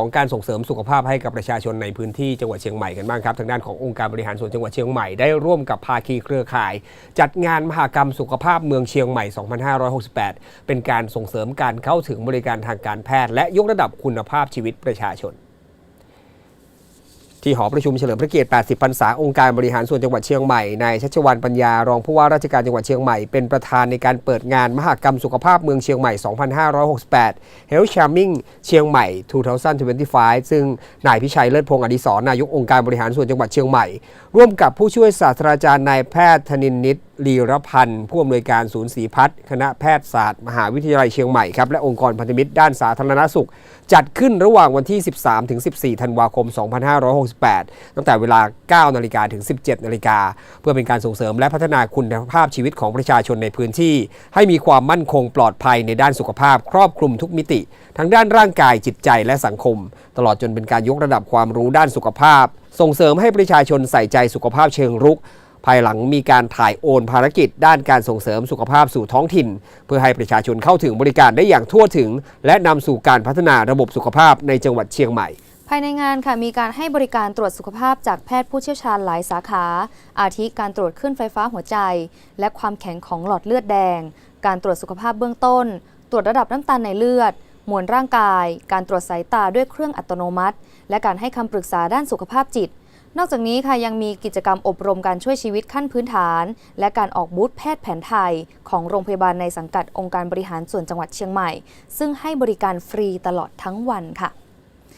ของการส่งเสริมสุขภาพให้กับประชาชนในพื้นที่จังหวัดเชียงใหม่กันบ้างครับทางด้านขององค์การบริหารส่วนจังหวัดเชียงใหม่ได้ร่วมกับภาคีเครือข่าย จัดงานมหกรรมสุขภาพเมืองเชียงใหม่ 2568 เป็นการส่งเสริมการเข้าถึงบริการทางการแพทย์ และยกระดับคุณภาพชีวิตประชาชน ที่หอประชุมเฉลิมพระเกียรติ 80 พรรษาองค์การบริหารส่วนจังหวัดเชียงใหม่นายชัชวานปัญญารองผู้ว่าราชการจังหวัดเชียงใหม่เป็นประธานในการเปิดงานมหกรรมสุขภาพเมืองเชียงใหม่ 2568 Health Charming เชียงใหม่ 2025 ซึ่งนายพิชัยเลิศพงศ์อดิศรนายกองค์การบริหารส่วนจังหวัดเชียงใหม่ ร่วมกับผู้ช่วยศาสตราจารย์นายแพทย์ธนินนิต ลีรพันธ์ผู้อำนวยการศูนย์ศรีพัฒน์คณะแพทยศาสตร์ มหาวิทยาลัยเชียงใหม่ครับและองค์กรพันธมิตรด้านสาธารณสุข จัดขึ้นระหว่างวันที่ 13 ถึง 14 ธันวาคม 2568 ตั้งแต่เวลา 9 นาฬิกาถึง 17 นาฬิกา เพื่อเป็นการส่งเสริมและพัฒนาคุณภาพชีวิตของประชาชนในพื้นที่ ให้มีความมั่นคงปลอดภัยในด้านสุขภาพ ครอบคลุมทุกมิติ ทั้งด้านร่างกายจิตใจและสังคม ตลอดจนเป็นการยกระดับความรู้ด้านสุขภาพ ส่งเสริมให้ประชาชนใส่ใจสุขภาพเชิงรุก ภายหลังมีการถ่ายโอนภารกิจด้านการส่งเสริมสุขภาพสู่ท้องถิ่น เพื่อให้ประชาชนเข้าถึงบริการได้อย่างทั่วถึง และนำสู่การพัฒนาระบบสุขภาพในจังหวัดเชียงใหม่ภายในงานค่ะมีการให้บริการตรวจสุขภาพจากแพทย์ผู้เชี่ยวชาญหลายสาขา อาทิการตรวจขึ้นไฟฟ้าหัวใจ และความแข็งของหลอดเลือดแดง การตรวจสุขภาพเบื้องต้น ตรวจระดับน้ำตาลในเลือด มวลร่างกาย การตรวจสายตาด้วยเครื่องอัตโนมัติ และการให้คำปรึกษาด้านสุขภาพจิต นอกจากนี้ค่ะยังมีกิจกรรมอบรมการช่วยชีวิตขั้นพื้นฐาน และการออกบูธแพทย์แผนไทย ของโรงพยาบาลในสังกัดองค์การบริหารส่วนจังหวัดเชียงใหม่ ซึ่งให้บริการฟรีตลอดทั้งวันค่ะ